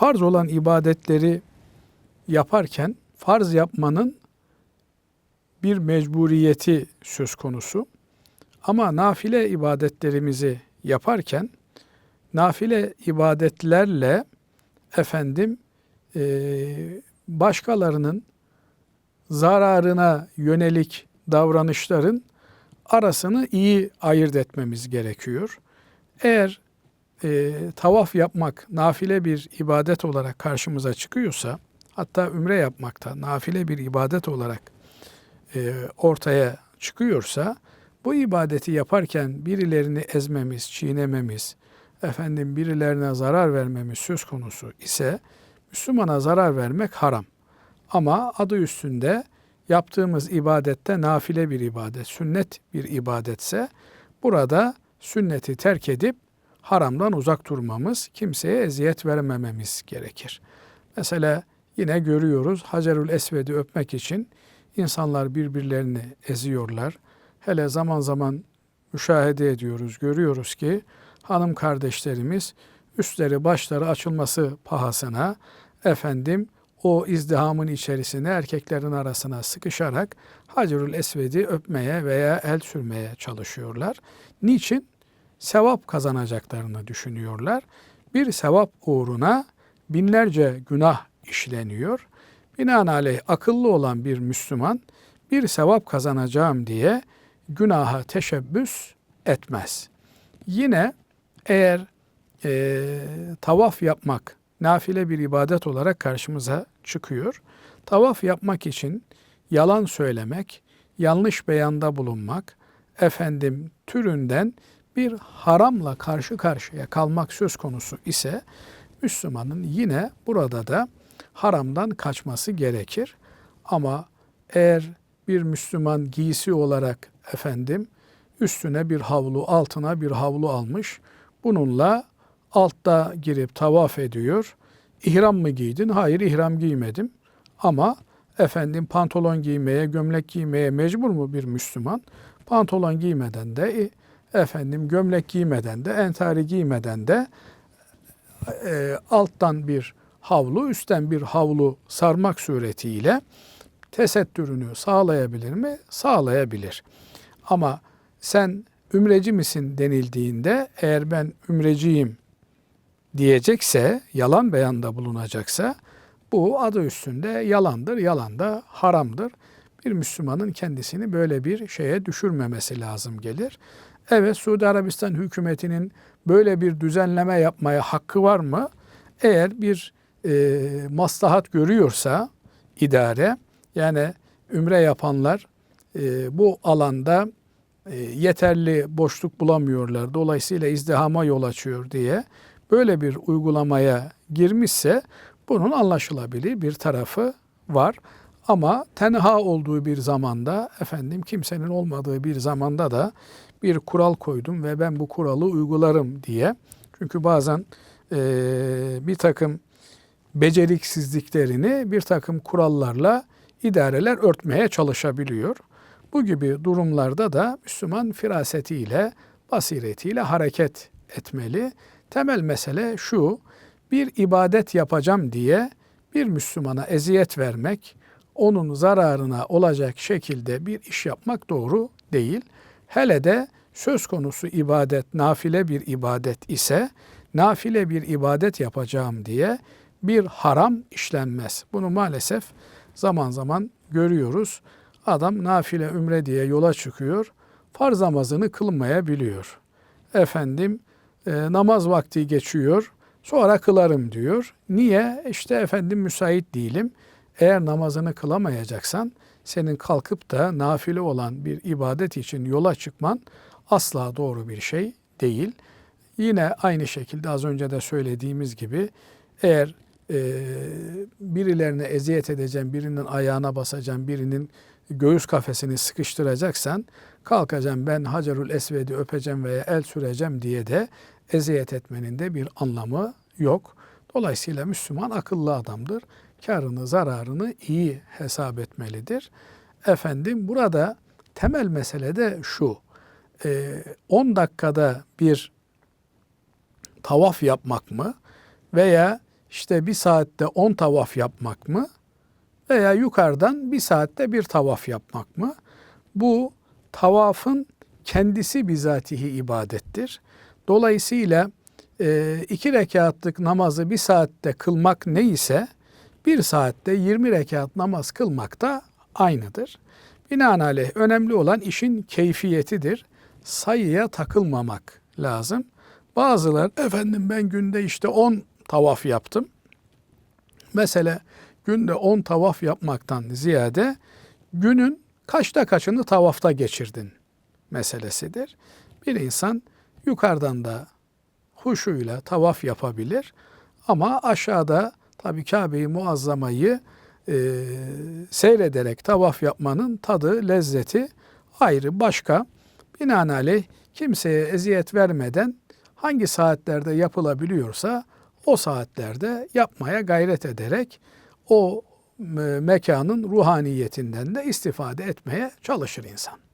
farz olan ibadetleri yaparken farz yapmanın bir mecburiyeti söz konusu. Ama nafile ibadetlerimizi yaparken nafile ibadetlerle efendim e, başkalarının zararına yönelik davranışların arasını iyi ayırt etmemiz gerekiyor. Eğer e, tavaf yapmak nafile bir ibadet olarak karşımıza çıkıyorsa, hatta ümre yapmakta nafile bir ibadet olarak e, ortaya çıkıyorsa, bu ibadeti yaparken birilerini ezmemiz, çiğnememiz, efendim birilerine zarar vermemiz söz konusu ise Müslümana zarar vermek haram. Ama adı üstünde yaptığımız ibadette nafile bir ibadet, sünnet bir ibadetse burada sünneti terk edip haramdan uzak durmamız, kimseye eziyet vermememiz gerekir. Mesela yine görüyoruz Hacerül Esved'i öpmek için insanlar birbirlerini eziyorlar. Hele zaman zaman müşahede ediyoruz, görüyoruz ki hanım kardeşlerimiz üstleri başları açılması pahasına efendim o izdihamın içerisine erkeklerin arasına sıkışarak Hacerül Esved'i öpmeye veya el sürmeye çalışıyorlar. Niçin? Sevap kazanacaklarını düşünüyorlar. Bir sevap uğruna binlerce günah işleniyor. Binaenaleyh akıllı olan bir Müslüman bir sevap kazanacağım diye günaha teşebbüs etmez. Yine eğer e, tavaf yapmak nafile bir ibadet olarak karşımıza çıkıyor. Tavaf yapmak için yalan söylemek, yanlış beyanda bulunmak, efendim türünden bir haramla karşı karşıya kalmak söz konusu ise Müslümanın yine burada da haramdan kaçması gerekir. Ama eğer bir Müslüman giysi olarak efendim üstüne bir havlu, altına bir havlu almış, bununla altta girip tavaf ediyor. İhram mı giydin? Hayır ihram giymedim. Ama efendim pantolon giymeye, gömlek giymeye mecbur mu bir Müslüman? Pantolon giymeden de efendim gömlek giymeden de entari giymeden de e, alttan bir havlu, üstten bir havlu sarmak suretiyle tesettürünü sağlayabilir mi? Sağlayabilir. Ama sen ümreci misin denildiğinde eğer ben ümreciyim diyecekse, yalan beyanda bulunacaksa bu adı üstünde yalandır, yalan da haramdır. Bir Müslümanın kendisini böyle bir şeye düşürmemesi lazım gelir. Evet Suudi Arabistan hükümetinin böyle bir düzenleme yapmaya hakkı var mı? Eğer bir e, maslahat görüyorsa idare yani ümre yapanlar e, bu alanda e, yeterli boşluk bulamıyorlar. Dolayısıyla izdihama yol açıyor diye böyle bir uygulamaya girmişse bunun anlaşılabilir bir tarafı var. Ama tenha olduğu bir zamanda efendim kimsenin olmadığı bir zamanda da bir kural koydum ve ben bu kuralı uygularım diye. Çünkü bazen e, bir takım beceriksizliklerini bir takım kurallarla idareler örtmeye çalışabiliyor. Bu gibi durumlarda da Müslüman firasetiyle, basiretiyle hareket etmeli. Temel mesele şu, bir ibadet yapacağım diye bir Müslümana eziyet vermek, onun zararına olacak şekilde bir iş yapmak doğru değil. Hele de söz konusu ibadet nafile bir ibadet ise nafile bir ibadet yapacağım diye bir haram işlenmez. Bunu maalesef zaman zaman görüyoruz. Adam nafile ümre diye yola çıkıyor. Farz namazını kılmayabiliyor. Efendim e, namaz vakti geçiyor. Sonra kılarım diyor. Niye? İşte efendim müsait değilim. Eğer namazını kılamayacaksan senin kalkıp da nafile olan bir ibadet için yola çıkman asla doğru bir şey değil. Yine aynı şekilde az önce de söylediğimiz gibi eğer e, birilerine eziyet edeceğim, birinin ayağına basacağım, birinin göğüs kafesini sıkıştıracaksan kalkacağım ben Hacerül Esved'i öpeceğim veya el süreceğim diye de eziyet etmenin de bir anlamı yok. Dolayısıyla Müslüman akıllı adamdır. Karını, zararını iyi hesap etmelidir. Efendim burada temel mesele de şu. 10 e, dakikada bir tavaf yapmak mı veya işte bir saatte 10 tavaf yapmak mı? Veya yukarıdan bir saatte bir tavaf yapmak mı? Bu tavafın kendisi bizatihi ibadettir. Dolayısıyla e, iki rekatlık namazı bir saatte kılmak neyse bir saatte 20 rekat namaz kılmak da aynıdır. Binaenaleyh önemli olan işin keyfiyetidir. Sayıya takılmamak lazım. Bazılar efendim ben günde işte 10 tavaf yaptım. Mesele günde 10 tavaf yapmaktan ziyade günün kaçta kaçını tavafta geçirdin meselesidir. Bir insan yukarıdan da huşuyla tavaf yapabilir ama aşağıda tabii Kabe-i Muazzama'yı e, seyrederek tavaf yapmanın tadı, lezzeti ayrı başka. Binaenaleyh kimseye eziyet vermeden hangi saatlerde yapılabiliyorsa o saatlerde yapmaya gayret ederek o e, mekanın ruhaniyetinden de istifade etmeye çalışır insan.